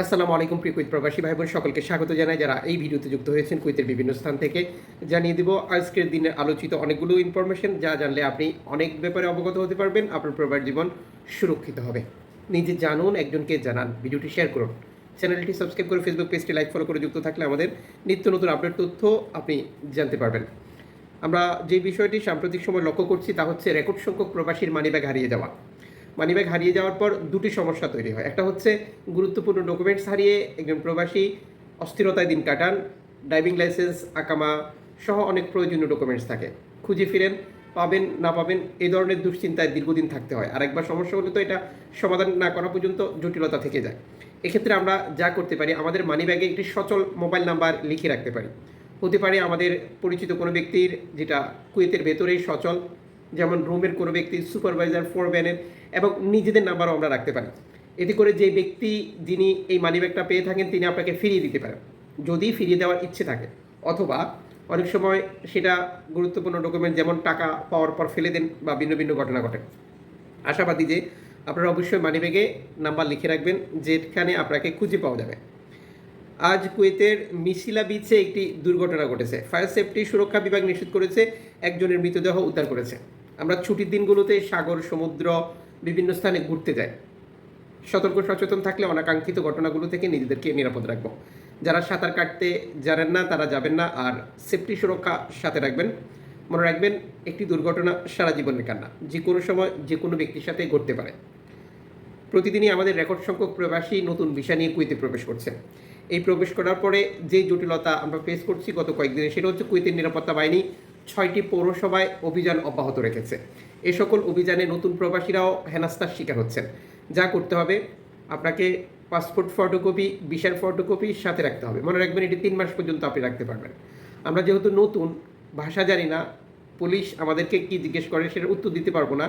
আসসালামু আলাইকুম প্রিয় কুইত প্রবাসী ভাই বোন সকলকে স্বাগত জানাই। যারা এই ভিডিওতে যুক্ত হয়েছেন কুইতের বিভিন্ন স্থান থেকে, জানিয়ে দিব আজকের দিনে আলোচিত অনেকগুলো ইনফরমেশন যা জানলে আপনি অনেক ব্যাপারে অবগত হতে পারবেন, আপনার প্রবাস জীবন সুরক্ষিত হবে। নিজে জানুন, একজনকে জানান, ভিডিওটি শেয়ার করুন। চ্যানেলটি সাবস্ক্রাইব করে ফেসবুক পেজটি লাইক ফলো করে যুক্ত থাকলে আমাদের নিত্য নতুন আপডেট তথ্য আপনি জানতে পারবেন। আমরা যে বিষয়টি সাম্প্রতিক সময় লক্ষ্য করছি, তা হচ্ছে রেকর্ড সংখ্যক প্রবাসীর মানিব্যাগ হারিয়ে যাওয়া। মানিব্যাগ হারিয়ে যাওয়ার পর দুটি সমস্যা তৈরি হয়। একটা হচ্ছে গুরুত্বপূর্ণ ডকুমেন্টস হারিয়ে একজন প্রবাসী অস্থিরতায় দিন কাটান ড্রাইভিং লাইসেন্স আকামা সহ অনেক প্রয়োজনীয় ডকুমেন্টস থাকে। খুঁজে ফিরেন, পাবেন, না পাবেন এই ধরনের দুশ্চিন্তায় দীর্ঘদিন থাকতে হয়। আর একবার সমস্যা হলে তো এটা সমাধান না করা পর্যন্ত জটিলতা থেকে যায়। এক্ষেত্রে আমরা যা করতে পারি, আমাদের মানিব্যাগে একটি সচল মোবাইল নাম্বার লিখে রাখতে পারি। হতে পারে আমাদের পরিচিত কোনো ব্যক্তির, যেটা কুয়েতের ভেতরেই সচল যেমন রুমের কোনো ব্যক্তি সুপারভাইজার ফোরম্যানের এবং নিজেদের নাম্বারও আমরা রাখতে পারি। এতে করে যে ব্যক্তি, যিনি এই মানিব্যাগটা পেয়ে থাকেন, তিনি আপনাকে ফিরিয়ে দিতে পারেন। যদি ফিরিয়ে দেওয়ার ইচ্ছে থাকে, অথবা অনেক সময় সেটা গুরুত্বপূর্ণ ডকুমেন্ট যেমন টাকা পাওয়ার পর ফেলে দেন বা ভিন্ন ভিন্ন ঘটনা ঘটে। আশাবাদী যে আপনারা অবশ্যই মানিব্যাগে নাম্বার লিখে রাখবেন, যেখানে আপনাকে খুঁজে পাওয়া যাবে। আজ কুয়েতের মিছিলা বিচে একটি দুর্ঘটনা ঘটেছে। ফায়ার সেফটি সুরক্ষা বিভাগ নিশ্চিত করেছে, একজনের মৃতদেহ উদ্ধার করেছে। আমরা ছুটির দিনগুলোতে সাগর, সমুদ্র, বিভিন্ন স্থানে ঘুরতে যাই। সতর্ক, সচেতন থাকলে অনাকাঙ্ক্ষিত ঘটনাগুলো থেকে নিজেদেরকে নিরাপদ রাখব। যারা সাঁতার কাটতে জানেন না, তারা যাবেন না, আর সেফটি সুরক্ষা সাথে রাখবেন। মনে রাখবেন, একটি দুর্ঘটনা সারা জীবনের কান্না। যে কোনো সময় যে কোনো ব্যক্তির সাথে ঘটতে পারে। প্রতিদিনই আমাদের রেকর্ড সংখ্যক প্রবাসী নতুন ভিসা নিয়ে কুয়েতে প্রবেশ করছে। এই প্রবেশ করার পরে যে জটিলতা আমরা ফেস করছি গত কয়েকদিনে, সেটা হচ্ছে কুয়েতের নিরাপত্তা বাহিনী ছয়টি পৌরসভায় অভিযান অব্যাহত রেখেছে। এ সকল অভিযানে নতুন প্রবাসীরাও হেনাস্তার শিকার হচ্ছেন। যা করতে হবে, আপনাকে পাসপোর্ট ফটোকপি ভিসার ফটোকপি সাথে রাখতে হবে। মনে রাখবেন, এটি তিন মাস পর্যন্ত আপনি রাখতে পারবেন। আমরা যেহেতু নতুন, ভাষা জানি না, পুলিশ আমাদেরকে কি জিজ্ঞেস করে সেটা উত্তর দিতে পারব না।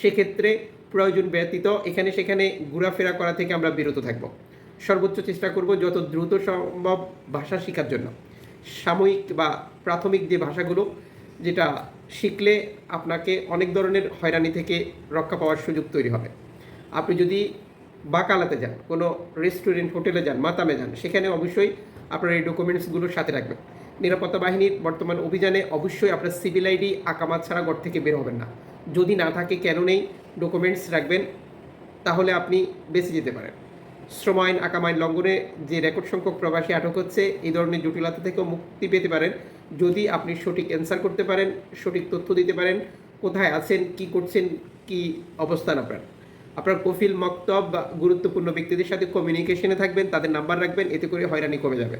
সেক্ষেত্রে প্রয়োজন ব্যতীত এখানে সেখানে ঘোরাফেরা করা থেকে আমরা বিরত থাকব। সর্বোচ্চ চেষ্টা করব যত দ্রুত সম্ভব ভাষা শেখার জন্য। সাময়িক বা প্রাথমিক যে ভাষাগুলো যেটা শিখলে আপনাকে অনেক ধরনের হয়রানি থেকে রক্ষা পাওয়ার সুযোগ তৈরি হবে। আপনি যদি বাকালাতে যান, কোনো রেস্টুরেন্ট হোটেলে যান, মাতামে যান, সেখানে অবশ্যই আপনার এই ডকুমেন্টসগুলো সাথে রাখবেন। নিরাপত্তা বাহিনীর বর্তমান অভিযানে অবশ্যই আপনার সিভিল আইডি আকামাত ছাড়া ঘর থেকে বের হবেন না। যদি না থাকে, কেন নেই ডকুমেন্টস রাখবেন, তাহলে আপনি বেঁচে যেতে পারেন। শ্রম আইন, আকাম আইন লঙ্ঘনে যে রেকর্ড সংখ্যক প্রবাসী আটক হচ্ছে, এই ধরনের জটিলতা থেকেও মুক্তি পেতে পারেন। যদি আপনি সঠিক অ্যান্সার করতে পারেন, সঠিক তথ্য দিতে পারেন, কোথায় আছেন, কি করছেন, কি অবস্থান আপনার? আপনার কফিল, মক্তব বা গুরুত্বপূর্ণ ব্যক্তিদের সাথে কমিউনিকেশনে থাকবেন, তাদের নাম্বার রাখবেন, এতে করে হয়রানি কমে যাবে।